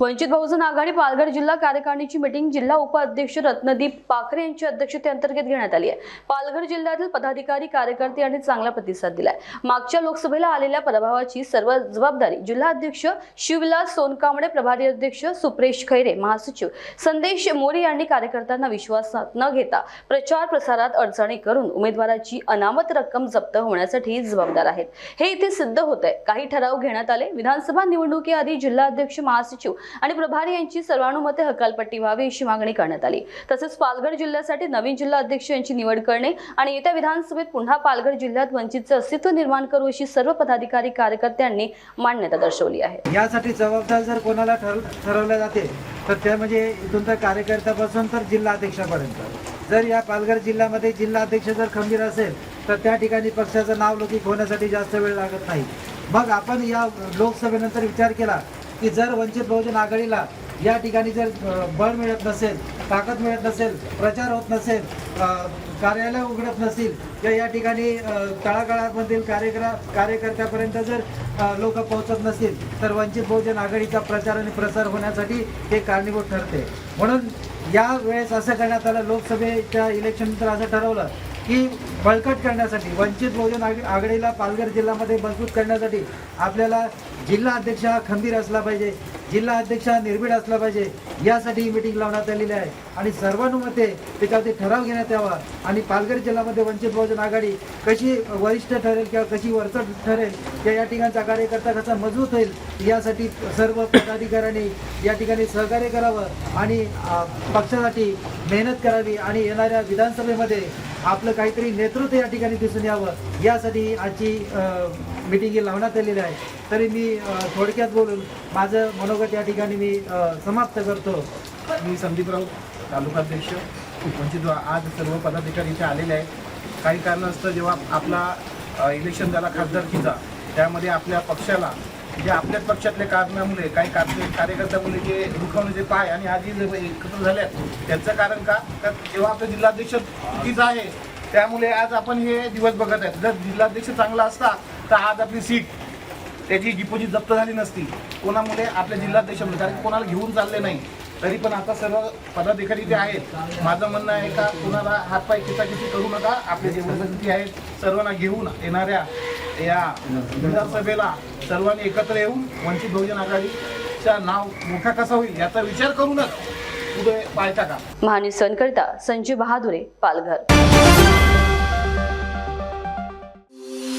वंचित बहुजन आघाडी पालघर जिल्हा कार्यकारिणीची मीटिंग जिल्हा उपाध्यक्ष रत्नदीप पाखरे यांच्या अध्यक्षतेअंतर्गत घेण्यात आली आहे. पालघर जिल्ह्यातील पदाधिकारी कार्यकर्ते यांनी चांगला प्रतिसाद दिलाय. मागच्या लोकसभेला आलेल्या प्रभावाची सर्व जबाबदारी जिल्हाध्यक्ष शिवलाल सोनकांबळे प्रभारी अध्यक्ष सुप्रेश खैरे महासचिव संदेश मोरे यांनी कार्यकर्त्यांना विश्वासात न घेता प्रचार प्रसारात अडचणी करून उमेदवाराची अनामत रक्कम जप्त होण्यासाठी जबाबदार आहेत. हे इथे सिद्ध होत आहे काही ठराव घेण्यात आले. विधानसभा निवडणुकीआधी जिल्हाध्यक्ष महासचिव आणि प्रभारी यांची सर्वानुमते हकालपट्टी व्हावी अशी मागणी करण्यात आली. तसेच पालघर जिल्ह्यासाठी नवीन जिल्हा अध्यक्ष यांची निवड करणे आणि येत्या विधानसभेत पुन्हा पालघर जिल्ह्यात वंचितचे अस्तित्व निर्माण करू अशी सर्व पदाधिकारी कार्यकर्त्यांनी मान्यता दर्शवली आहे. यासाठी जबाबदार जर कोणाला ठरवल्या ठरवलं जाते तर ते म्हणजे इथून तर कार्यकर्त्यापासून तर जिल्हा अध्यक्षापर्यंत. जर या पालघर जिल्ह्यामध्ये जिल्हा अध्यक्ष जर खंबीर असेल तर त्या ठिकाणी पक्षाचं नाव लौकिक होण्यासाठी जास्त वेळ लागत नाही. मग आपण या लोकसभेनंतर विचार केला की जर वंचित बहुजन आघाडीला या ठिकाणी जर बळ मिळत नसेल ताकद मिळत नसेल प्रचार होत नसेल कार्यालय उघडत नसतील किंवा या ठिकाणी तळागाळामधील कार्यक्र कार्यकर्त्यापर्यंत जर लोक पोहोचत नसतील तर वंचित बहुजन आघाडीचा प्रचार आणि प्रसार होण्यासाठी हे कारणीभूत ठरते. म्हणून या वेळेस असं करण्यात आलं लोकसभेच्या इलेक्शननंतर असं ठरवलं की बळकट करण्यासाठी वंचित बहुजन आघ- आघाडीला पालघर जिल्ह्यामध्ये मजबूत करण्यासाठी आपल्याला जिल्हा अध्यक्ष हा खंबीर असला पाहिजे. जिल्हा अध्यक्ष हा निर्भीड असला पाहिजे. यासाठी ही मिटिंग लावण्यात आलेली आहे. आणि सर्वानुमते त्याच्यावरती ठराव घेण्यात यावा. आणि पालघर जिल्ह्यामध्ये वंचित बहुजन आघाडी कशी वरिष्ठ ठरेल किंवा कशी वरचढ ठरेल किंवा या ठिकाणचा कार्यकर्ता कसा मजबूत होईल यासाठी सर्व पदाधिकाऱ्यांनी या ठिकाणी सहकार्य करावं. आणि पक्षासाठी मेहनत करावी. आणि येणाऱ्या विधानसभेमध्ये आपलं काहीतरी नेतृत्व या ठिकाणी दिसून यावं. यासाठी आजची मिटिंगी लावण्यात आलेली आहे. तरी मी थोडक्यात बोलून माझं मनोगत या ठिकाणी मी समाप्त करतो. मी संदीपराव तालुकाध्यक्ष वंचित आज सर्व पदाधिकारी इथे आलेले आहेत. काही कारणास्तव जेव्हा आपला इलेक्शन झाला खासदारकीचा त्यामध्ये आपल्या पक्षाला जे आपल्याच पक्षातल्या कारणामुळे काही कार्य कार्यकर्त्यामुळे जे दुखावण्याचे पाय आणि आधी जे एकत्र झाले त्याचं कारण का? तर जेव्हा आपलं जिल्हाध्यक्ष तीच आहे त्यामुळे आज आपण हे दिवस बघत आहेत. जर जिल्हाध्यक्ष चांगला असता तर आज आपली सीट त्याची डिपॉझिट जप्त झाली नसती. कोणामुळे आपल्या जिल्हाध्यक्षामुळे कारण कोणाला घेऊन चालले नाही. तरी पण आता सर्व पदाधिकारी जे आहेत. माझं म्हणणं आहे का कोणाला हातपाय किती करू नका. आपले जे वरिष्ठ आहेत सर्वांना घेऊन येणाऱ्या या विधानसभेला सर्वांनी एकत्र येऊन वंचित बहुजन आघाडीचा नाव मोठा कसा होईल याचा विचार करूनच पुढे पाय टाका. Maha news सनकरिता Sanjeev Bahadure Palghar.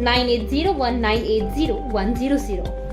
9801980100.